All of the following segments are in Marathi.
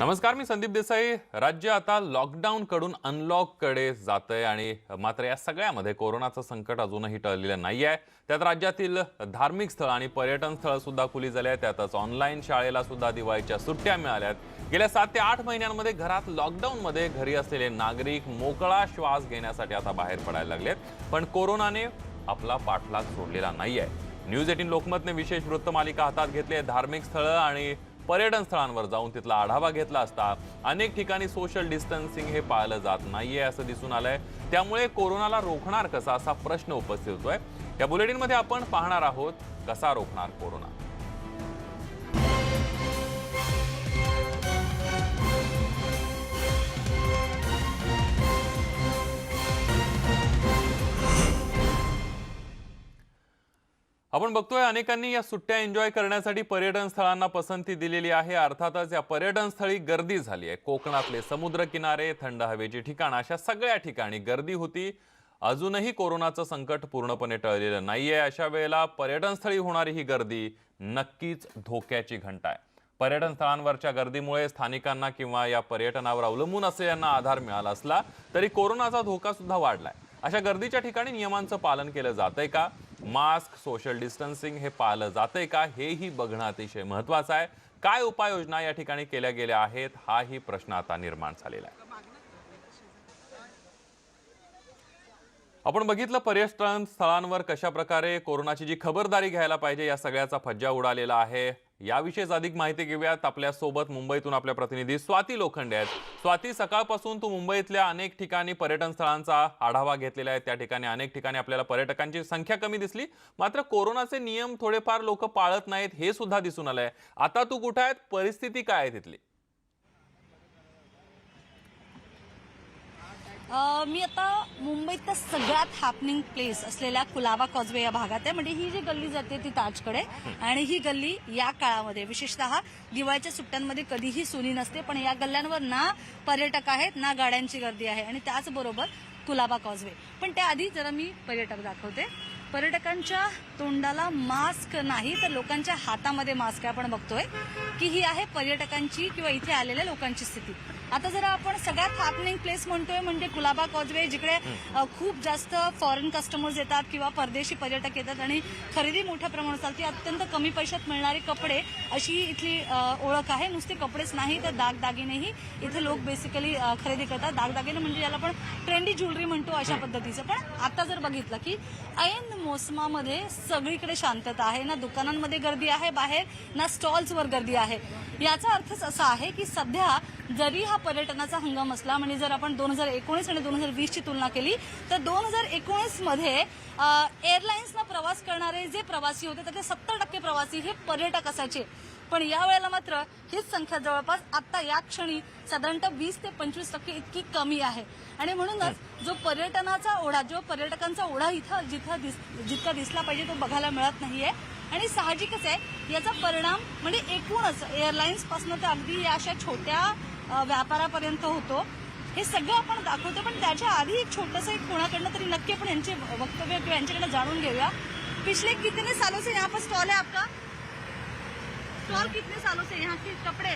नमस्कार मी संदीप देसाई. राज्य आता लॉकडाऊनकडून अनलॉककडे जात आहे आणि मात्र या सगळ्यामध्ये कोरोनाचं संकट अजूनही टळलेलं नाही आहे त्यात राज्यातील धार्मिक स्थळ आणि पर्यटन स्थळं सुद्धा खुली झाली आहेत. त्यातच ऑनलाईन शाळेला सुद्धा दिवाळीच्या सुट्ट्या मिळाल्यात. गेल्या सात ते आठ महिन्यांमध्ये घरात लॉकडाऊनमध्ये घरी असलेले नागरिक मोकळा श्वास घेण्यासाठी आता बाहेर पडायला लागलेत. पण कोरोनाने आपला पाठलाग सोडलेला नाही आहे न्यूज एटीन लोकमतने विशेष वृत्तमालिका हातात घेतली धार्मिक स्थळं आणि पर्यटन स्थळांवर जाऊन तिथला आढावा घेतला असता अनेक ठिकाणी सोशल डिस्टन्सिंग हे पाळलं जात नाहीये असं दिसून आलंय. त्यामुळे कोरोनाला रोखणार कसा असा प्रश्न उपस्थित होतोय. या बुलेटिनमध्ये आपण पाहणार आहोत कसा रोखणार कोरोना. आपण बघतोय अनेकांनी या सुट्ट्या एन्जॉय करण्यासाठी पर्यटन स्थळांना पसंती दिलेली आहे. अर्थातच या पर्यटन स्थळी गर्दी झाली आहे. कोकणातले समुद्र किनारे थंड हवेची ठिकाण अशा सगळ्या ठिकाणी गर्दी होती. अजूनही कोरोनाचं संकट पूर्णपणे टळलेलं नाहीये. अशा वेळेला पर्यटन स्थळी होणारी ही गर्दी नक्कीच धोक्याची घंटा आहे. पर्यटन स्थळांवरच्या गर्दीमुळे स्थानिकांना किंवा या पर्यटनावर अवलंबून असलेल्यांना आधार मिळाला असला तरी कोरोनाचा धोका सुद्धा वाढलाय. अशा गर्दीच्या ठिकाणी नियमांचं पालन केलं जातंय का? मास्क सोशल डिस्टन्सिंग हे पाळलं जातंय का हेही बघणं अतिशय महत्वाचं आहे. काय उपाययोजना या ठिकाणी केल्या गेल्या आहेत हाही प्रश्न आता निर्माण झालेला आहे. आपण बघितलं पर्यटन स्थळांवर कशा प्रकारे कोरोनाची जी खबरदारी घ्यायला पाहिजे या सगळ्याचा फज्जा उडालेला आहे. याविषयीच अधिक माहिती घेऊयात. आपल्यासोबत मुंबईतून आपल्या प्रतिनिधी स्वाती लोखंडे आहेत. स्वाती सकाळपासून तू मुंबईतल्या अनेक ठिकाणी पर्यटन स्थळांचा आढावा घेतलेला आहे. त्या ठिकाणी अनेक ठिकाणी आपल्याला पर्यटकांची संख्या कमी दिसली. मात्र कोरोनाचे नियम थोडेफार लोक पाळत नाहीत हे सुद्धा दिसून आलंय. आता तू कुठं आहेत परिस्थिती काय आहे तिथली? मी आता मुंबईतल्या सगळ्यात हॅपनिंग प्लेस असलेल्या कुलाबा कॉजवे या भागात आहे. म्हणजे ही जी गल्ली जाते ती ताजकडे. आणि ही गल्ली या काळामध्ये विशेषतः दिवाळीच्या सुट्ट्यांमध्ये कधीही सुनी नसते. पण या गल्ल्यांवर ना पर्यटक आहेत ना गाड्यांची गर्दी आहे. आणि त्याचबरोबर कुलाबा कॉजवे पण त्याआधी जरा मी पर्यटक दाखवते. पर्यटकांच्या तोंडाला मास्क नाही तर लोकांच्या हातामध्ये मास्क आपण बघतोय की ही आहे पर्यटकांची किंवा इथे आलेल्या लोकांची स्थिती. आता जरा आपण सगळ्यात हॅपनिंग प्लेस म्हणतोय म्हणजे कुलाबा कॉजवे जिकडे खूप जास्त फॉरेन कस्टमर्स येतात किंवा परदेशी पर्यटक येतात आणि खरेदी मोठ्या प्रमाणात चालते. अत्यंत कमी पैशात मिळणारे कपडे अशी इथली ओळख आहे. नुसते कपडेच नाही तर दागदागिनेही इथे लोक बेसिकली खरेदी करतात. दागदागिने म्हणजे ज्याला आपण ट्रेंडी ज्वेलरी म्हणतो अशा पद्धतीचं. पण आता जर बघितलं की ऐन मोसमामध्ये सगळीकडे शांतता आहे. ना दुकानांमध्ये गर्दी आहे बाहेर ना स्टॉल्सवर गर्दी आहे. याचा अर्थच असा आहे की सध्या जरी हा पर्यटनाचा हंगाम असला म्हणजे जर आपण दोन हजार एकोणीस आणि दोन हजार वीसची तुलना केली तर दोन हजार एकोणीसमध्ये एअरलाईन्सना प्रवास करणारे जे प्रवासी होते त्यातले सत्तर टक्के प्रवासी हे पर्यटक असायचे. पण या वेळेला मात्र हीच संख्या जवळपास आता या क्षणी साधारणतः वीस ते पंचवीस टक्के इतकी कमी आहे. आणि म्हणूनच जो पर्यटनाचा ओढा जो पर्यटकांचा ओढा इथं जिथं दिस जितका दिसला पाहिजे तो बघायला मिळत नाहीये. आणि साहजिकच आहे याचा परिणाम म्हणजे एकूणच एअरलाईन्सपासून तर अगदी या अशा छोट्या व्यापारापर्यंत होतो. हे सगळं आपण दाखवतो पण त्याच्या आधी एक छोटंसं एक कोणाकडनं तरी नक्की आपण यांचे वक्तव्य किंवा यांच्याकडनं जाणून घेऊया. पिछले कितने सालों से यहाँ पर स्टॉल है आपका? स्टॉल कितने सालों से यहाँ के कपड़े?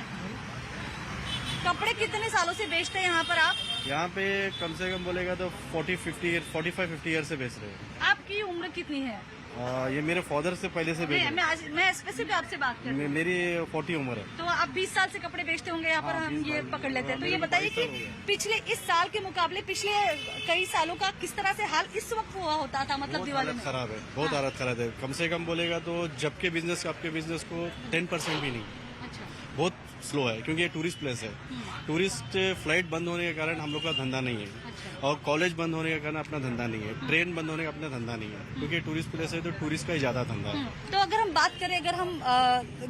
कपड़े कितने सालों से बेचते हैं यहाँ पर आप? यहाँ पे कम से कम बोलेगा तो 40 50 ईयर 45 50 ईयर से बेच रहे हैं। आपकी उम्र कितनी है? आ, ये मेरे फादर से पहले से बेच मैं आज मैं स्पेसिफिक आपसे बात कर हैं मे- मेरी 40 उम्र है। तो आप 20 साल से कपड़े बेचते होंगे यहाँ पर हाँ, हम ये पकड़ लेते हैं। तो हाँ, ये बताइए 22 कि। पिछले इस साल के मुकाबले पिछले कई सालों का किस तरह से हाल इस वक्त हुआ होता था मतलब दिवाली में? खराब है बहुत हाँ। हालत खराब है। कम से कम बोलेगा तो जबकि बिज़नेस आपके बिज़नेस को टेन परसेंट भी नहीं। स्लो है क्योंकि ये टूरिस्ट प्लेस है। टूरिस्ट फ़्लाइट बंद होने के कारण हम लोग का धंधा नहीं है। अच्छा। और कॉलेज बंद होने के कारण अपना धंधा नहीं है। ट्रेन बंद होने का अपना धंधा नहीं है। क्योंकि टूरिस्ट प्लेस है तो टूरिस्ट का ही ज़्यादा धंधा है। हम्म, तो अगर हम बात करें अगर हम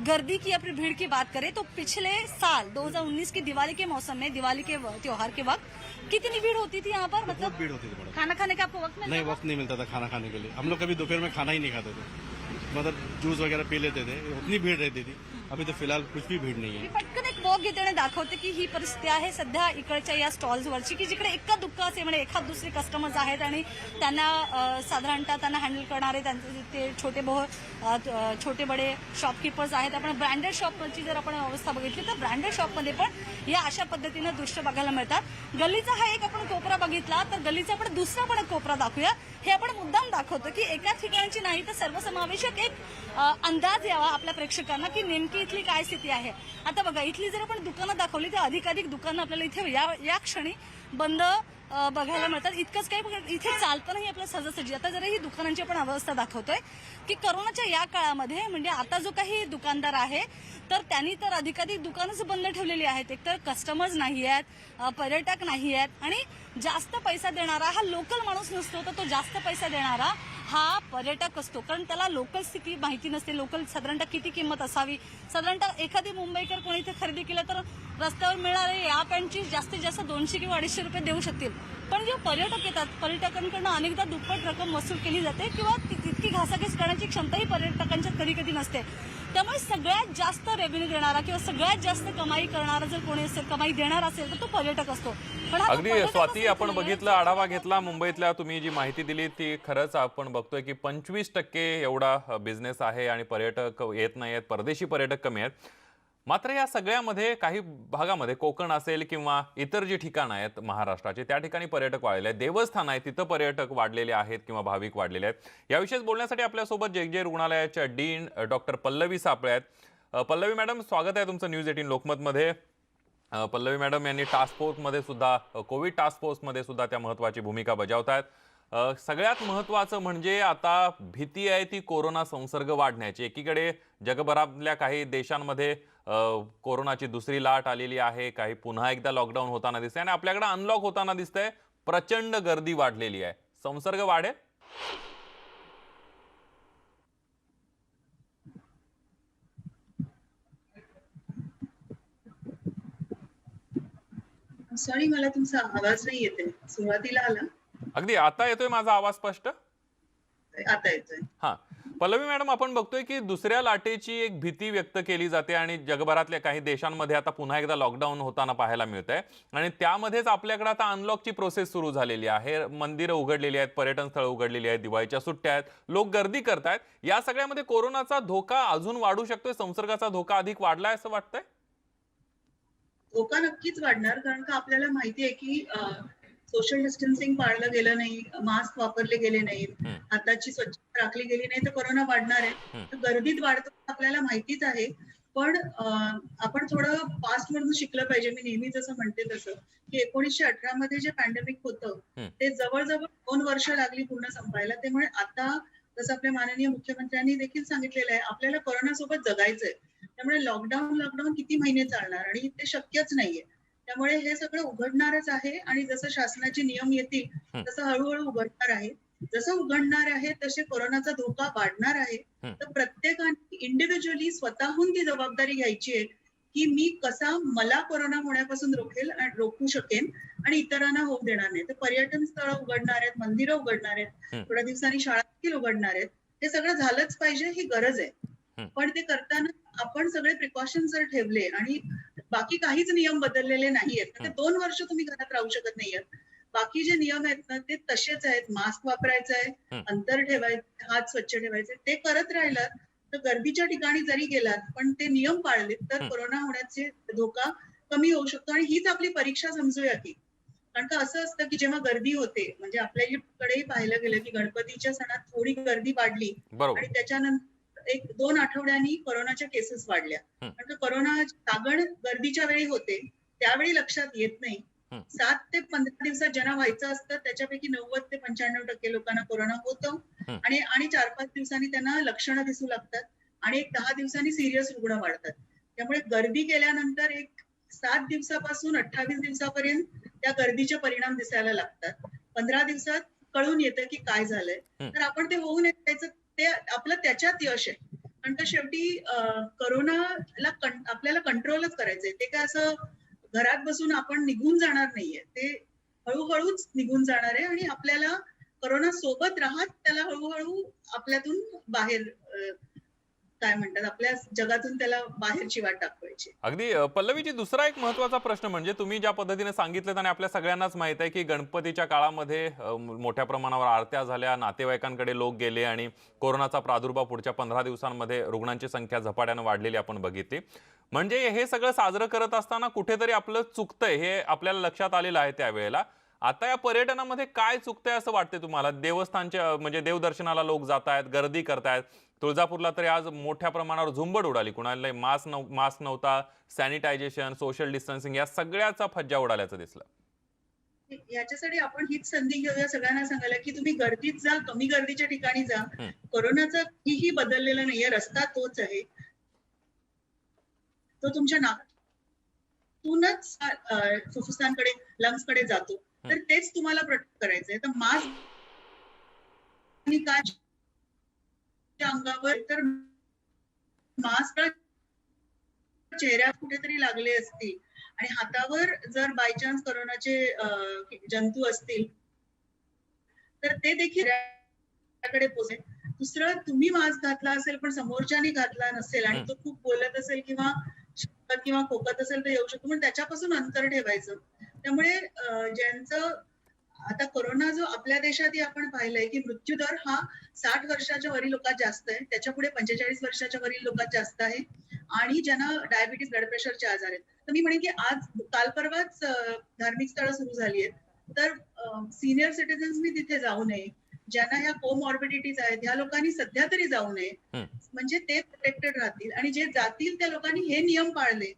गर्दी की अपनी भीड़ की बात करें तो पिछले साल 2019 की दिवाली के मौसम में दिवाली के त्योहार के वक्त कितनी भीड़ होती थी यहाँ पर? मतलब भीड़ होती थी खाना खाने का आपको वक्त नहीं वक्त नहीं मिलता था खाना खाने के लिए। हम लोग कभी दोपहर में खाना ही नहीं खाते थे। मतलब जूस वगैरह पी लेते थे उतनी भीड़ रहती थी। अभी तो फिलहाल कुछ भी भीड़ नहीं मी है पटकन एक वॉक घेते आणि दाखवते की ही परिस्थिती आहे. सध्या इकडच्या या स्टॉल्सवरची की जिकडे एका दुःख असे म्हणजे एखाद दुसरे कस्टमर्स आहेत आणि त्यांना अ, साधारणतः त्यांना हँडल करणारे त्यांचे ते छोटे बहु अ, त- अ, छोटे बडे शॉपकीपर्स आहेत. आपण ब्रँडेड शॉपची जर आपण अवस्था बघितली तर ब्रँडेड शॉपमध्ये पण या अशा पद्धतीनं दृश्य बघायला मिळतात. गल्लीचा हा एक आपण कोपरा बघितला तर गल्लीचा आपण दुसरा पण एक कोपरा दाखवूया. हे आपण मुद्दाम दाखवतो की एकाच ठिकाणची नाही तर सर्वसमावेशक एक अ, अंदाज यावा आपल्या प्रेक्षकांना की नेमकी इथली काय स्थिती आहे? आता बघा इथली जर आपण दुकानं दाखवली तर अधिकाधिक दुकानं आपल्याला इथे या या क्षणी बंद बघायला मिळतात. इतकंच काही इथे चालतानाही आपलं सहजासहजी आता जरा ही दुकानांची आपण अवस्था दाखवतोय की करोनाच्या या काळामध्ये म्हणजे आता जो काही दुकानदार आहे तर त्यांनी तर अधिकाधिक दुकानच बंद ठेवलेली आहेत. एकतर कस्टमर्स नाही आहेत पर्यटक नाही आहेत आणि जास्त पैसा देणारा हा लोकल माणूस नसतो तर तो जास्त पैसा देणारा हा पर्यटक असतो. कारण त्याला लोकल स्थिती माहिती नसते. लोकल साधारणतः किती किंमत असावी? साधारणतः एखादी मुंबईकर कोणी इथे खरेदी केलं तर रस्त्यावर मिळणारे या पॅन्टची जास्तीत जास्त दोनशे किंवा अडीचशे रुपये देऊ शकतील. पण जे पर्यटक येतात पर्यटकांकडनं अनेकदा दुप्पट रक्कम वसूल केली जाते किंवा तितकी घासाघीस करण्याची क्षमताही पर्यटकांच्यात कधी कधी नसते त्यामुळे सगळ्यात जास्त रेव्हेन्यू देणारा किंवा सगळ्यात जास्त कमाई करणारा जर कोणी असेल कमाई देणारा असेल तर तो पर्यटक असतो अगदी स्वाती आपण नाहीये. बघितलं आढावा घेतला मुंबईतल्या तुम्ही जी माहिती दिली ती खरंच आपण बघतोय की पंचवीस टक्के एवढा बिझनेस आहे आणि पर्यटक येत नाही आहेत परदेशी पर्यटक कमी आहेत मात्र या सगळ्यामध्ये काही भागामध्ये कोकण असेल किंवा इतर जी ठिकाणं आहेत महाराष्ट्राचे त्या ठिकाणी पर्यटक वाढलेले आहेत. देवस्थान आहे तिथं पर्यटक वाढलेले आहेत किंवा भाविक वाढलेले आहेत. याविषयीच बोलण्यासाठी आपल्यासोबत जे जे रुग्णालयाच्या डीन डॉक्टर पल्लवी सापळे आहेत. पल्लवी मॅडम स्वागत आहे तुमचं न्यूज एटीन लोकमतमध्ये. पल्लवी मॅडम यांनी टास्क फोर्समध्ये सुद्धा कोविड टास्क फोर्समध्ये सुद्धा त्या महत्वाची भूमिका बजावत आहेत सगळ्यात महत्वाचं म्हणजे आता भीती आहे ती कोरोना संसर्ग वाढण्याची. एकीकडे जगभरातल्या काही देशांमध्ये कोरोनाची दुसरी लाट आलेली आहे. काही पुन्हा एकदा लॉकडाऊन होताना दिसतंय आणि आपल्याकडे अनलॉक होताना दिसतंय. प्रचंड गर्दी वाढलेली आहे. संसर्ग वाढेल? सॉरी मला तुमचा आवाज नाही येते सुरुवातीला आला. अगदी आता येतोय माझा आवाज स्पष्ट? आता येतोय. हा. पल्लवी मॅडम आपण बघतोय की दुसऱ्या लाटेची एक भीती व्यक्त केली जाते आणि जगभरातल्या काही देशांमध्ये आता पुन्हा एकदा लॉकडाऊन होताना पाहायला मिळत आहे आणि त्यामध्येच आपल्याकडे आता अनलॉकची प्रोसेस सुरू झालेली आहे. मंदिरं उघडलेली आहेत पर्यटन स्थळं उघडलेली आहेत दिवाळीच्या सुट्ट्या आहेत लोक गर्दी करतायत. या सगळ्यामध्ये कोरोनाचा धोका अजून वाढू शकतोय संसर्गाचा धोका अधिक वाढलाय असं वाटतंय? धोका नक्कीच वाढणार कारण का आपल्याला माहिती आहे की सोशल डिस्टन्सिंग पाळलं गेलं नाही मास्क वापरले गेले नाहीत. हाताची स्वच्छता राखली गेली नाही तर कोरोना वाढणार आहे. तर गर्दीत वाढतो आपल्याला माहितीच आहे पण आपण थोडं पास्ट मधून शिकलं पाहिजे मी नेहमी जसं म्हणते तसं की एकोणीसशे अठरा मध्ये जे पॅन्डेमिक होतं. ते जवळजवळ दोन वर्ष लागली पूर्ण संपायला त्यामुळे आता जसं आपल्या माननीय मुख्यमंत्र्यांनी देखील सांगितलेलं आहे आपल्याला कोरोना सोबत जगायचंय त्यामुळे लॉकडाऊन लॉकडाऊन किती महिने चालणार आणि ते शक्यच नाहीये त्यामुळे हे सगळं उघडणारच आहे आणि जसं शासनाचे नियम येतील. तसं हळूहळू उघडणार आहे जसं उघडणार आहे तसे कोरोनाचा धोका वाढणार आहे. तर प्रत्येकाने इंडिव्हिज्युअली स्वतःहून ती जबाबदारी घ्यायची आहे की मी कसा मला कोरोना होण्यापासून रोखेल आणि रोखू शकेन आणि इतरांना होऊ देणार नाही तर पर्यटन स्थळं उघडणार आहेत मंदिरं उघडणार आहेत. थोड्या दिवसांनी शाळा देखील उघडणार आहेत हे सगळं झालंच पाहिजे ही गरज आहे. पण ते करताना आपण सगळे प्रिकॉशन जर ठेवले आणि बाकी काहीच नियम बदललेले नाहीयेत तर ते. दोन वर्ष तुम्ही घरात राहू शकत नाहीयेत बाकी जे नियम आहेत ना ते तसेच आहेत मास्क वापरायचं आहे. अंतर ठेवायचं हात स्वच्छ ठेवायचे ते करत राहिलात तर गर्दीच्या ठिकाणी जरी गेलात पण ते नियम पाळले तर. कोरोना होण्याचे धोका कमी होऊ शकतो आणि हीच आपली परीक्षा समजूया की कारण का असं असतं की जेव्हा गर्दी होते म्हणजे आपल्याकडेही पाहिलं गेलं की गणपतीच्या सणात थोडी गर्दी वाढली आणि त्याच्यानंतर एक दोन आठवड्यांनी कोरोनाच्या केसेस वाढल्या. का कोरोना लागण गर्दीच्या वेळी होते त्यावेळी लक्षात येत नाही. सात ते पंधरा दिवसात ज्यांना व्हायचं असतं त्याच्यापैकी नव्वद ते पंच्याण्णव टक्के लोकांना कोरोना होतो. आणि आणि चार पाच दिवसांनी त्यांना लक्षणं दिसू लागतात आणि एक दहा दिवसांनी सिरियस रुग्ण वाढतात. त्यामुळे गर्दी केल्यानंतर एक सात दिवसापासून अठ्ठावीस दिवसापर्यंत त्या गर्दीचे परिणाम दिसायला लागतात. पंधरा दिवसात कळून येतं की काय झालंय. तर आपण ते होऊ नये ते आपलं त्याच्यात यश आहे. पण तर शेवटी करोनाला कोरोनाला कं- आपल्याला कंट्रोलच करायचंय. ते काय असं घरात बसून आपण निघून जाणार नाहीये. ते हळूहळूच निघून जाणार आहे आणि आपल्याला करोना सोबत राहत त्याला हळूहळू आपल्यातून बाहेर काय म्हणतात आपल्या जगातून त्याला बाहेरची वाट दाखवायची. अगदी पल्लवीजी दुसरा एक महत्त्वाचा प्रश्न म्हणजे तुम्ही ज्या पद्धतीने सांगितलं आणि आपल्या सगळ्यांनाच माहीत आहे की गणपतीच्या काळामध्ये मोठ्या प्रमाणावर आरत्या झाल्या नातेवाईकांकडे लोक गेले आणि कोरोनाचा प्रादुर्भाव पुढच्या पंधरा दिवसांमध्ये रुग्णांची संख्या झपाट्यानं वाढलेली आपण बघितली. म्हणजे हे सगळं साजरं करत असताना कुठेतरी आपलं चुकतंय हे आपल्याला लक्षात आलेलं आहे त्यावेळेला. आता या पर्यटनामध्ये काय चुकतंय असं वाटतंय तुम्हाला? देवस्थानच्या म्हणजे देवदर्शनाला लोक जात आहेत गर्दी करतायत. तुळजापूरला तरी आज मोठ्या प्रमाणावर झुंबड उडाली. कुणाला मास्क नव मास्क नव्हता सॅनिटायझेशन सोशल डिस्टन्सिंग या सगळ्याचा फज्जा उडाल्याचं दिसलं. याच्यासाठी आपण हीच संधी घेऊया सगळ्यांना सांगायला की तुम्ही गर्दीत जा कमी गर्दीच्या ठिकाणी जा. कोरोनाचा काहीही बदललेला नाहीये रस्ता तोच आहे. तो तुमच्या नाकातूनच फुफ्फुसांकडे लंग्सकडे जातो. तर तेच तुम्हाला प्रोटेक्ट करायचंय. तर मास्क आणि काच अंगावर तर मास्क चेहऱ्यात कुठेतरी लागले असतील. आणि हातावर जर बाय चान्स कोरोनाचे जंतू असतील तर ते देखील कडे पोचेल. दुसरं तुम्ही मास्क घातला असेल पण समोरच्याने घातला नसेल आणि. तो खूप बोलत असेल किंवा किंवा खोकत असेल तर येऊ शकतो. पण त्याच्यापासून अंतर ठेवायचं. त्यामुळे ज्यांचं आता कोरोना जो आपल्या देशातही आपण पाहिलंय की मृत्यूदर हा साठ वर्षाच्या वरील लोकात जास्त आहे. त्याच्या पुढे पंचेचाळीस वर्षाच्या वरील लोकात जास्त आहे. आणि ज्यांना डायबिटीस ब्लड प्रेशरचे आजार आहेत. तर मी म्हणेन की आज काल परवाच धार्मिक स्थळं सुरू झाली आहेत. तर सिनियर सिटीजन्सनी तिथे जाऊ नये. ज्यांना ह्या कोमॉर्बिडिटीज आहेत ह्या लोकांनी सध्या तरी जाऊ नये. म्हणजे ते प्रोटेक्टेड राहतील. आणि जे जातील त्या लोकांनी हे नियम पाळले.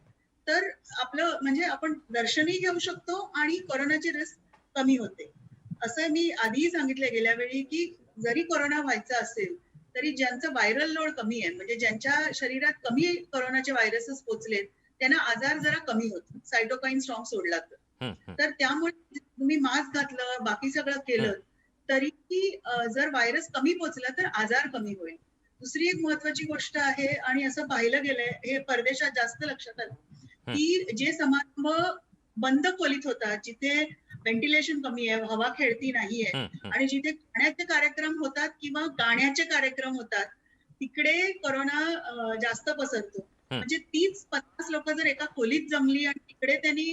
तर आपलं म्हणजे आपण दर्शनही घेऊ शकतो आणि कोरोनाची रिस्क कमी होते. असं मी आधीही सांगितलं गेल्या वेळी की जरी कोरोना व्हायचा असेल तरी ज्यांचं व्हायरल लोड कमी आहे म्हणजे ज्यांच्या शरीरात कमी कोरोनाचे व्हायरसेस पोचलेत त्यांना आजार जरा कमी होतो. सायटोकाईन स्ट्रॉंग सोडला तर. तर त्यामुळे तुम्ही मास्क घातलं बाकी सगळं केलं तरीही अं, जर व्हायरस कमी पोचला तर आजार कमी होईल. दुसरी एक महत्वाची गोष्ट आहे आणि असं पाहिलं गेलंय हे परदेशात जास्त लक्षात आलं. की जे समारंभ बंद खोलीत होतात जिथे व्हेंटिलेशन कमी आहे हवा खेळती नाहीये. आणि जिथे गाण्याचे कार्यक्रम होतात किंवा गाण्याचे कार्यक्रम होतात तिकडे कोरोना जास्त पसरतो. म्हणजे तीच पन्नास लोक जर एका खोलीत जमली आणि तिकडे त्यांनी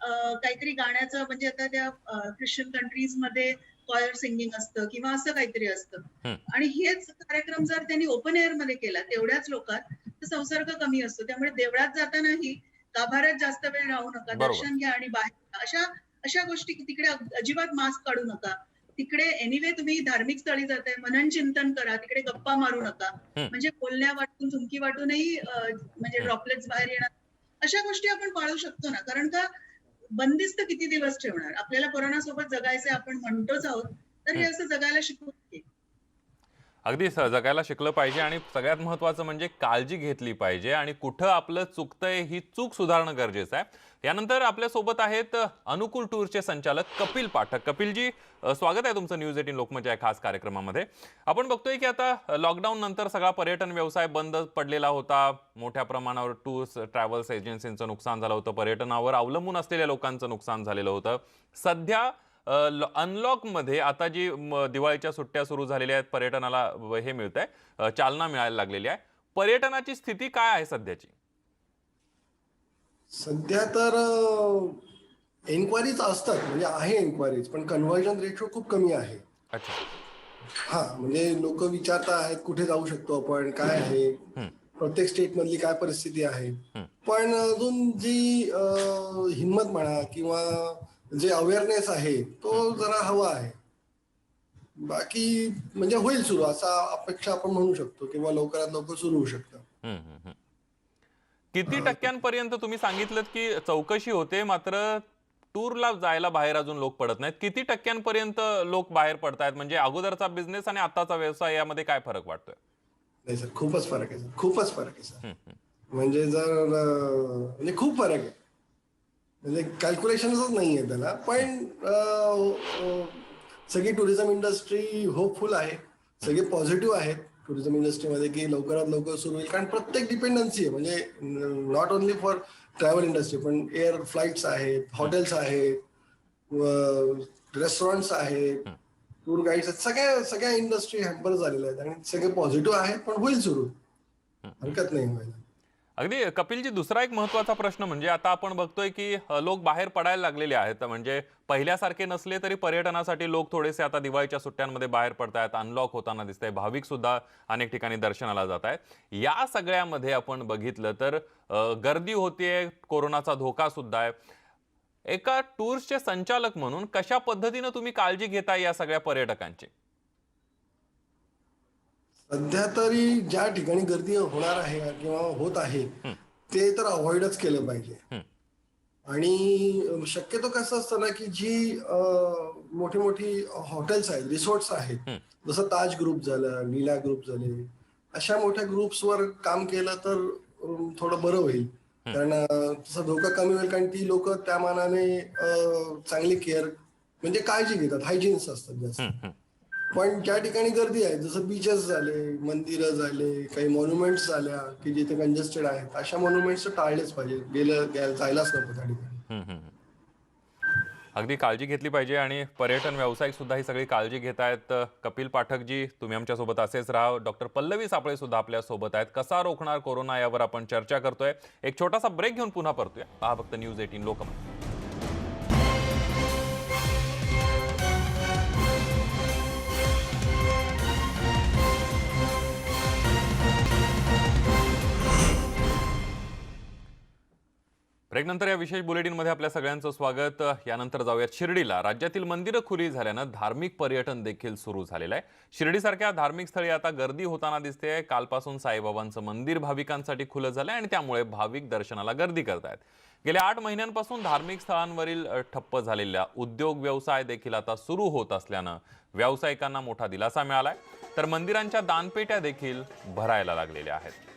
काहीतरी गाण्याचं म्हणजे आता त्या ख्रिश्चन कंट्रीजमध्ये कॉयर सिंगिंग असतं किंवा असं काहीतरी असतं. आणि हेच कार्यक्रम जर त्यांनी ओपन एअरमध्ये केला तेवढ्याच लोकात तर संसर्ग कमी असतो त्यामुळे देवळात जातानाही गाभाऱ्यात जास्त वेळ राहू नका. दर्शन घ्या आणि बाहेर अशा अशा गोष्टी तिकडे अजिबात मास्क काढू नका तिकडे एनिवे तुम्ही धार्मिक स्थळी जाताय मनन चिंतन करा तिकडे गप्पा मारू नका. म्हणजे बोलण्या वाटून थुंकी वाटूनही म्हणजे. ड्रॉपलेट्स बाहेर येणार अशा गोष्टी आपण पाळू शकतो ना कारण का बंदिस्त किती दिवस ठेवणार आपल्याला कोरोना सोबत जगायचे आपण म्हणतोच आहोत तर हे. असं जगायला नये. अगदी स- जगायला शिकलं पाहिजे आणि सगळ्यात महत्वाचं म्हणजे काळजी घेतली पाहिजे आणि कुठं आपलं चुकतंय ही चूक सुधारणं गरजेचं आहे यानंतर आपल्यासोबत आहेत अनुकूल टूरचे संचालक कपिल पाठक. कपिलजी स्वागत आहे तुमचं न्यूज एटीन लोकमत या खास कार्यक्रमामध्ये. आपण बघतोय की आता लॉकडाऊन नंतर सगळा पर्यटन व्यवसाय बंद पडलेला होता. मोठ्या प्रमाणावर टूर्स ट्रॅव्हल्स एजन्सींचं नुकसान झालं होतं. पर्यटनावर अवलंबून असलेल्या लोकांचं नुकसान झालेलं होतं. सध्या अनलॉकमध्ये आता जी म, दिवाळीच्या सुट्ट्या सुरू झालेल्या आहेत पर्यटनाला हे मिळत आहे चालना मिळायला लागलेली आहे. पर्यटनाची स्थिती काय आहे सध्याची? सध्या तर एन्क्वायरीज असतात म्हणजे आहे एन्क्वायरीज पण कन्व्हर्जन रेशो खूप कमी आहे. अच्छा. हा म्हणजे लोक विचारता आहेत कुठे जाऊ शकतो आपण काय आहे. प्रत्येक स्टेट मधली काय परिस्थिती आहे. पण अजून जी हिंमत म्हणा किंवा जे अवेअरनेस आहे तो जरा हवा आहे. बाकी म्हणजे होईल सुरू असा अपेक्षा आपण म्हणू शकतो किंवा लवकरात लवकर सुरू होऊ शकतं. किती टक्क्यांपर्यंत तुम्ही सांगितलं की चौकशी होते मात्र टूरला जायला बाहेर अजून लोक पडत नाहीत. किती टक्क्यांपर्यंत लोक बाहेर पडतायत? म्हणजे अगोदरचा बिझनेस आणि आताचा व्यवसाय यामध्ये काय फरक वाटतोय? नाही सर खूपच फरक आहे सर. खूपच फरक आहे सर. म्हणजे जर म्हणजे खूप फरक आहे. म्हणजे कॅल्क्युलेशनच नाही आहे त्याला. पण सगळी टुरिझम इंडस्ट्री होपफुल आहे. सगळे पॉझिटिव्ह आहेत. टुरिझम इंडस्ट्रीमध्ये की लवकरात लवकर सुरू होईल. कारण प्रत्येक डिपेंडन्सी आहे. म्हणजे not only for travel industry पण एअर फ्लाईट्स आहेत हॉटेल्स आहेत रेस्टॉरंट्स आहेत टूर गाईड्स आहेत. सगळ्या सगळ्या इंडस्ट्री हॅम्पर झालेल्या आहेत. आणि सगळे पॉझिटिव्ह आहेत पण होईल सुरू. हरकत नाही व्हायला. अगदी कपिलजी दुसरा एक महत्त्वाचा प्रश्न म्हणजे आता आपण बघतोय की लोक बाहेर पडायला लागलेले आहेत. म्हणजे पहिल्यासारखे नसले तरी पर्यटनासाठी लोक थोडेसे आता दिवाळीच्या सुट्ट्यांमध्ये बाहेर पडतायत अनलॉक होताना दिसतंय. भाविक सुद्धा अनेक ठिकाणी दर्शनाला जात आहेत या सगळ्यामध्ये आपण बघितलं तर गर्दी होतीये कोरोनाचा धोका सुद्धा आहे. एका टूर्सचे संचालक म्हणून कशा पद्धतीनं तुम्ही काळजी घेताय या सगळ्या पर्यटकांची? सध्या तरी ज्या ठिकाणी गर्दी होणार आहे किंवा होत आहे ते तर अवॉइडच केलं पाहिजे. आणि शक्यतो कसं असतं ना की जी मोठी मोठी हॉटेल्स आहेत रिसॉर्ट्स आहेत. जसं ताज ग्रुप झालं नीला ग्रुप झाले अशा मोठ्या ग्रुप्सवर काम केलं तर थोडं बरं होईल कारण तसा धोका कमी होईल कारण ती लोक त्या मानाने चांगली केअर म्हणजे काळजी घेतात हायजिन्स असतात जास्त. पण ज्या ठिकाणी गर्दी आहे. जसं बीचेस झाले मंदिरं झाले काही मॉन्युमेंट्स झाल्या की जिथे कंजेस्टेड आहेत अशा मॉन्युमेंट्स टाळलेच पाहिजे गेलं जायलाच नको त्या ठिकाणी. अगदी काळजी घेतली पाहिजे आणि पर्यटन व्यावसायिक सुद्धा ही सगळी काळजी घेत आहेत कपिल पाठकजी तुम्ही आमच्यासोबत असेच राहा. डॉक्टर पल्लवी सापळे सुद्धा आपल्यासोबत आहेत. कसा रोखणार कोरोना यावर आपण चर्चा करतोय? एक छोटासा ब्रेक घेऊन पुन्हा परतूया. पहा फक्त न्यूज एटीन लोकमत. ब्रेकनंतर या विशेष बुलेटिनमध्ये आपल्या सगळ्यांचं स्वागत. यानंतर जाऊयात शिर्डीला. राज्यातील मंदिरं खुली झाल्यानं धार्मिक पर्यटन देखील सुरू झालेलं आहे. शिर्डीसारख्या धार्मिक स्थळी आता गर्दी होताना दिसते कालपासून साईबाबांचं मंदिर भाविकांसाठी खुलं झालंय आणि त्यामुळे भाविक दर्शनाला गर्दी करतायत. गेल्या आठ महिन्यांपासून धार्मिक स्थळांवरील ठप्प झालेल्या उद्योग व्यवसाय देखील आता सुरू होत असल्यानं व्यावसायिकांना मोठा दिलासा मिळालाय. तर मंदिरांच्या दानपेट्या देखील भरायला लागलेल्या आहेत.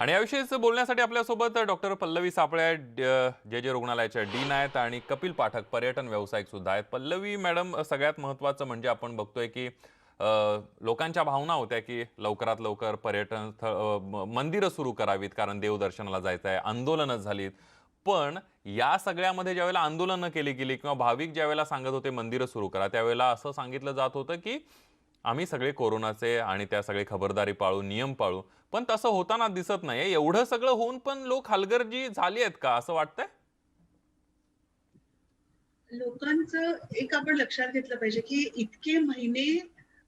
आणि याविषयीच बोलण्यासाठी आपल्यासोबत डॉक्टर पल्लवी सापळे जे जे रुग्णालयाच्या डीन आहेत आणि कपिल पाठक पर्यटन व्यावसायिक सुद्धा आहेत. पल्लवी मॅडम सगळ्यात महत्त्वाचं म्हणजे आपण बघतोय की लोकांच्या भावना होत्या की लवकरात लवकर पर्यटन स्थळ मंदिरं सुरू करावीत कारण देवदर्शनाला जायचं आहे आंदोलनं झालीत. पण या सगळ्यामध्ये ज्यावेळेला आंदोलनं केली गेली किंवा भाविक ज्यावेळेला सांगत होते मंदिरं सुरू करा त्यावेळेला असं सांगितलं जात होतं की आम्ही सगळे कोरोनाचे आणि त्या सगळे खबरदारी पाळू नियम पाळू पण तसं होताना दिसत नाहीये. एवढं सगळं होऊन पण लोक हलगर्जी झाली आहेत का असं वाटतंय? लोकांचं एक आपण लक्षात घेतलं पाहिजे की इतके महिने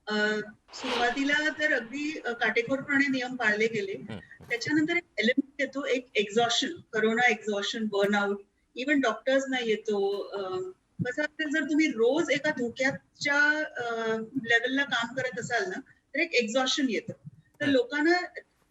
सुरुवातीला तर अगदी काटेकोरपणे नियम पाळले गेले. त्याच्यानंतर एक एलिमेंट येतो एक exhaustion corona exhaustion burnout even डॉक्टर्सना येतो कसं असेल जर तुम्ही रोज एका धोक्याच्या लेवलला काम करत असाल ना तर एक एक्झॉशन येतं तर. लोकांना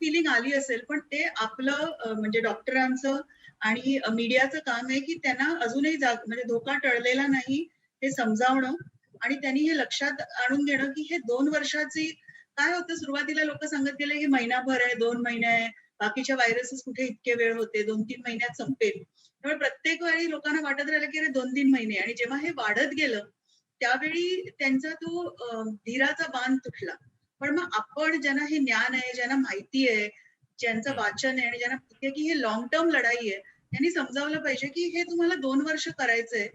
फिलिंग आली असेल पण ते आपलं म्हणजे डॉक्टरांचं आणि मीडियाचं काम आहे की त्यांना अजूनही जाग म्हणजे धोका टळलेला नाही हे समजावणं आणि त्यांनी हे लक्षात आणून देणं की हे दोन वर्षाची काय होतं सुरुवातीला लोक सांगत गेले हे महिनाभर आहे दोन महिने आहे बाकीच्या व्हायरसेस कुठे इतके वेळ होते? दोन तीन महिन्यात संपेल. त्यामुळे प्रत्येक वेळी लोकांना वाटत राहिलं की अरे दोन तीन महिने. आणि जेव्हा हे वाढत गेलं त्यावेळी त्यांचा तो धीराचा बांध तुटला. पण मग आपण ज्यांना हे ज्ञान आहे ज्यांना माहिती आहे ज्यांचं वाचन आहे आणि ज्यांना माहिती आहे की हे लॉंग टर्म लढाई आहे त्यांनी समजावलं पाहिजे की हे तुम्हाला दोन वर्ष करायचंय.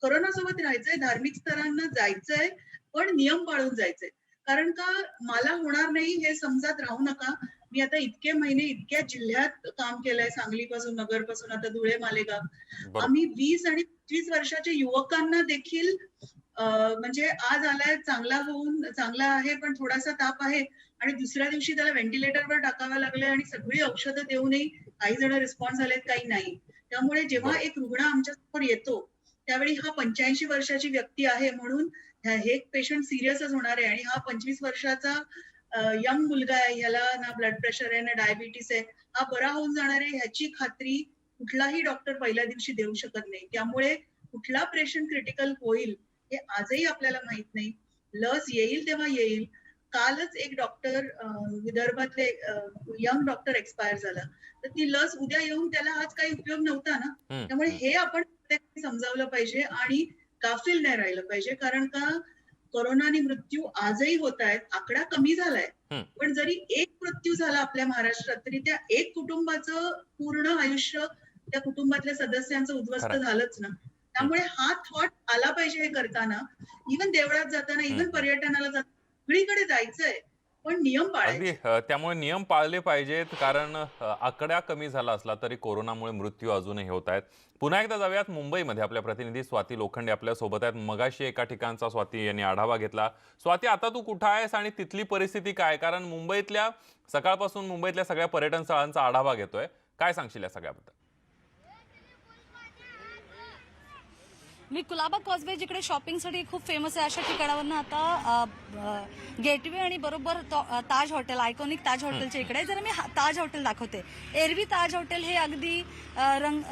कोरोना सोबत राहायचंय धार्मिक स्तरांना जायचंय पण नियम पाळून जायचंय. कारण का मला होणार नाही हे समजात राहू नका. मी आता इतके महिने इतक्या जिल्ह्यात काम केलंय सांगलीपासून नगरपासून आता धुळे मालेगाव. आम्ही वीस आणि पंचवीस वर्षाच्या युवकांना देखील म्हणजे आज आलाय चांगला होऊन चांगला आहे पण थोडासा ताप आहे आणि दुसऱ्या दिवशी त्याला व्हेंटिलेटरवर टाकावं लागलंय आणि सगळी औषधं देऊनही काही जण रिस्पॉन्स झालेत काही नाही. त्यामुळे जेव्हा. एक रुग्ण आमच्यासमोर येतो त्यावेळी हा पंच्याऐंशी वर्षाची व्यक्ती आहे म्हणून हे पेशंट सिरियसच होणार आहे आणि हा पंचवीस वर्षाचा यंग मुलगा आहे ह्याला ना ब्लड प्रेशर आहे ना डायबिटीस आहे. हा बरा होऊन जाणार आहे ह्याची खात्री कुठलाही डॉक्टर पहिल्या दिवशी देऊ शकत नाही. त्यामुळे कुठला पेशंट क्रिटिकल होईल हे आजही आपल्याला माहीत नाही. लस येईल तेव्हा येईल. कालच एक डॉक्टर विदर्भातले यंग डॉक्टर एक्सपायर झाला. तर ती लस उद्या येऊन त्याला आज काही उपयोग नव्हता ना? त्यामुळे. हे आपण समजावलं पाहिजे आणि गाफील नाही राहिलं पाहिजे. कारण का? कोरोनाने मृत्यू आजही होत आहेत आकडा कमी झालाय. पण जरी एक मृत्यू झाला आपल्या महाराष्ट्रात तरी त्या एक कुटुंबाचं पूर्ण आयुष्य त्या कुटुंबातल्या सदस्यांचं उद्ध्वस्त. झालंच ना. त्यामुळे हा थॉट आला पाहिजे हे करताना. इव्हन देवळात जाताना इव्हन पर्यटनाला जाताना सगळीकडे जायचंय. पण नियम अगदी अ, त्यामुळे नियम पाळले पाहिजेत कारण अ, आकडा कमी झाला असला तरी कोरोनामुळे मृत्यू अजूनही होत आहेत. पुन्हा एकदा जाऊयात मुंबईमध्ये. आपल्या प्रतिनिधी स्वाती लोखंडे आपल्यासोबत आहेत. मगाशी एका ठिकाणचा स्वाती यांनी आढावा घेतला. स्वाती आता तू कुठं आहेस आणि तिथली परिस्थिती काय कारण मुंबईतल्या सकाळपासून मुंबईतल्या सगळ्या पर्यटन स्थळांचा आढावा घेतोय. काय सांगशील या सगळ्याबद्दल? मी कुलाबा कॉजवे जिकडे शॉपिंगसाठी खूप फेमस आहे. अशा ठिकाणावरनं आता गेटवे आणि बरोबर ताज हॉटेल आयकॉनिक ताज हॉटेलच्या इकडे. जरा मी हा- ताज हॉटेल दाखवते. एरवी ताज हॉटेल हे अगदी रंग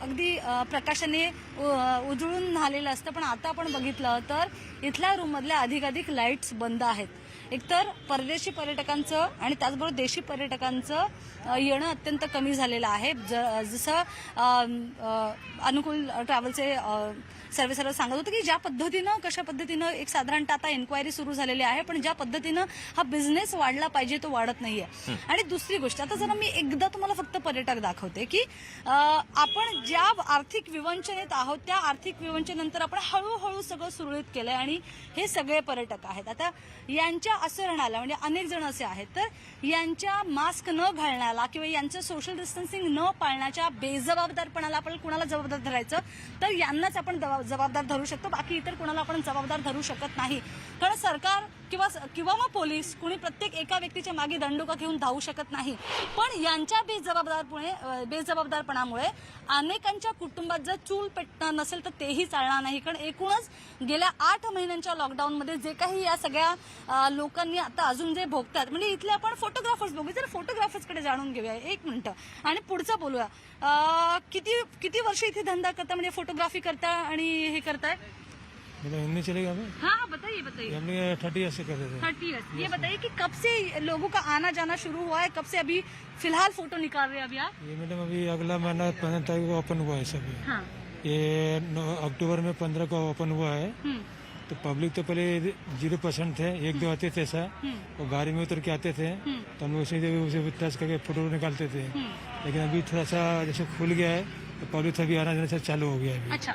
अगदी प्रकाशाने उ- उजळून झालेलं असतं. पण आता आपण बघितलं तर इथल्या रूममधल्या अधिकाधिक लाईट्स बंद आहेत. एकतर परदेशी पर्यटकांचं आणि त्याचबरोबर देशी पर्यटकांचं येणं अत्यंत कमी झालेलं आहे. ज- जसं अनुकूल ट्रॅव्हलचे सर्वे सर्व सांगत होते की ज्या पद्धतीनं कशा पद्धतीनं एक साधारणतः आता एन्क्वायरी सुरू झालेली आहे पण ज्या पद्धतीनं हा बिझनेस वाढला पाहिजे तो वाढत नाहीये. आणि दुसरी गोष्ट आता जरा मी एकदा तुम्हाला फक्त पर्यटक दाखवते की आपण ज्या आर्थिक विवंचनेत आहोत त्या आर्थिक विवंचनेनंतर आपण हळूहळू सगळं सुरळीत केलंय आणि हे सगळे पर्यटक आहेत. आता यांच्या आचरणाला म्हणजे अनेक जण असे आहेत तर यांच्या मास्क न घालण्याला किंवा यांचं सोशल डिस्टन्सिंग न पाळण्याच्या बेजबाबदारपणाला आपण कुणाला जबाबदार धरायचं? तर यांनाच आपण जबाबदार धरू शकतो. बाकी इतर कुणाला आपण जबाबदार धरू शकत नाही. कारण सरकार किंवा किंवा मग पोलीस कुणी प्रत्येक एका व्यक्तीच्या मागे दंडुका घेऊन धावू शकत नाही. पण यांच्या बेजबाबदारपणे बेजबाबदारपणामुळे अनेकांच्या कुटुंबात जर चूल पेटणार नसेल तर तेही चालणार नाही. कारण एकूणच गेल्या आठ महिन्यांच्या लॉकडाऊनमध्ये जे काही या सगळ्या लोक लोकांनी आता अजून जे भोगतात म्हणजे इथले आपण फोटोग्राफर्स बघू जर फोटोग्राफर्सकडे जाणून घेऊया. एक मिनिटं. आणि पुढचं बोलूया. किती किती वर्ष इथे धंदा करता? म्हणजे फोटोग्राफी करता आणि हे करताय? हिंदी चलेगा हाँ बताइए बताइए हम लोग थर्टी ईयर से कर रहे थे थर्टी ईयर्स ये बताइए कि कब से लोगों का आना जाना शुरू हुआ है? कब से अभी फिलहाल फोटो निकाल रहे हैं अभी आप? ये मैडम अभी अगला महीना पंद्रह तारीख को ओपन हुआ है सभी। हाँ। ये अक्टूबर में पंद्रह को ओपन हुआ है। तो पब्लिक तो पहले ज़ीरो परसेंट थे एक दो आते थे ऐसा वो गाड़ी में उतर के आते थे तो हम उसी जगह उसे टच करके फ़ोटो निकालते थे। लेकिन अभी थोड़ा सा जैसे खुल गया है तो पब्लिक अभी आना जाना चालू हो गया है अच्छा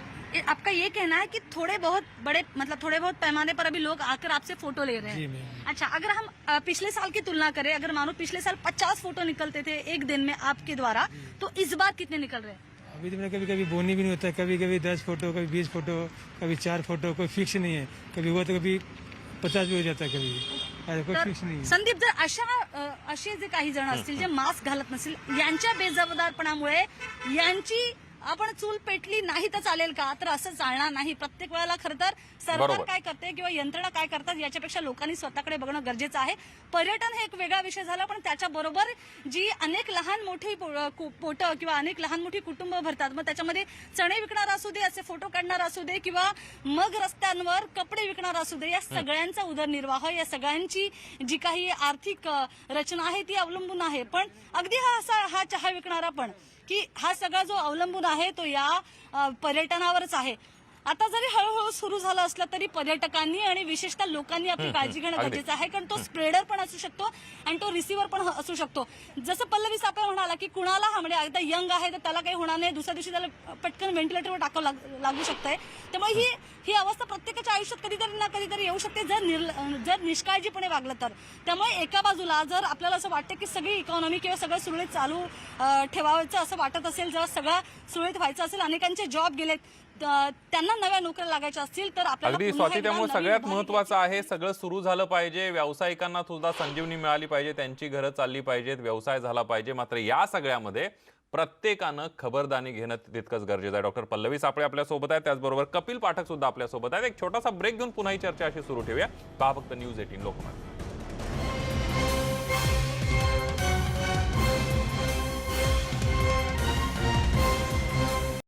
आपका ये कहना है कि थोड़े बहुत बड़े मतलब थोड़े बहुत पैमाने पर अभी लोग आकर आपसे फ़ोटो ले रहे हैं। अच्छा अगर हम पिछले साल की तुलना करें अगर मानो पिछले साल 50 फ़ोटो निकलते थे एक दिन में आपके द्वारा तो इस बार कितने निकल रहे हैं? अभी तो मेरा कभी कभी बोनी भी नहीं होता है कभी कभी दस फोटो कभी बीस फोटो कभी चार फोटो कोई फिक्स नहीं है। कभी हुआ तो कभी पचास भी हो जाता है कभी। कोई फिक्स नहीं है। संदीप जर अशा अ, असे जे काही जण असतील जे मास्क घालत नसतील यांच्या बेजबाबदारपणामुळे यांची आपण चूल पेटली नाही तर चालेल का? तर असं चालणार नाही. प्रत्येक वेळेला खरं तर सरकार. काय करते किंवा यंत्रणा काय करतात याच्यापेक्षा लोकांनी स्वतःकडे बघणं गरजेचं आहे. पर्यटन हे एक वेगळा विषय झाला पण त्याच्याबरोबर जी अनेक लहान मोठी पोट किंवा अनेक लहान मोठी कुटुंब भरतात मग त्याच्यामध्ये चणे विकणार असू दे असे फोटो काढणार असू दे किंवा मग रस्त्यांवर कपडे विकणार असू दे या सगळ्यांचा उदरनिर्वाह या सगळ्यांची जी काही आर्थिक रचना आहे ती अवलंबून आहे. पण अगदी हा असा हा चहा विकणारा पण की हा सगळा जो अवलंबून आहे तो या पर्यटनावरच आहे. आता जरी हळूहळू सुरू झालं असलं तरी पर्यटकांनी आणि विशेषतः लोकांनी आपली काळजी घेणं. गरजेचं आहे कारण तो स्प्रेडर पण असू शकतो आणि तो रिसिव्हर पण असू शकतो. जसं पल्लवी सापळे म्हणाला की कुणाला हा म्हणजे आता यंग आहे तर त्याला काही होणार नाही दुसऱ्या दिवशी त्याला पटकन व्हेंटिलेटरवर टाकावं लाग- लागू शकतंय. त्यामुळे ही ही अवस्था प्रत्येकाच्या आयुष्यात कधीतरी ना कधीतरी येऊ शकते जर निर्ल- जर निष्काळजीपणे वागलं तर. त्यामुळे एका बाजूला जर आपल्याला असं वाटतं की सगळी इकॉनॉमी किंवा सगळं सुरळीत चालू ठेवायचं असं वाटत असेल जर सगळं सुरळीत व्हायचं असेल अनेकांचे जॉब गेलेत त्यांना नव्या नोकऱ्या लागायच्या असतील तर आपल्याला अगदी स्वाती त्यामुळे सगळ्यात महत्वाचं आहे सगळं सुरू झालं पाहिजे व्यावसायिकांना सुद्धा संजीवनी मिळाली पाहिजे त्यांची घरं चालली पाहिजेत व्यवसाय झाला पाहिजे. मात्र या सगळ्यामध्ये प्रत्येकानं खबरदारी घेणं तितकंच गरजेचं आहे. डॉक्टर पल्लवी सापळे आपल्यासोबत आहे त्याचबरोबर कपिल पाठक सुद्धा आपल्यासोबत आहेत. एक छोटासा ब्रेक घेऊन पुन्हा ही चर्चा अशी सुरू ठेवूया. पहा फक्त न्यूज एटीन लोकमत.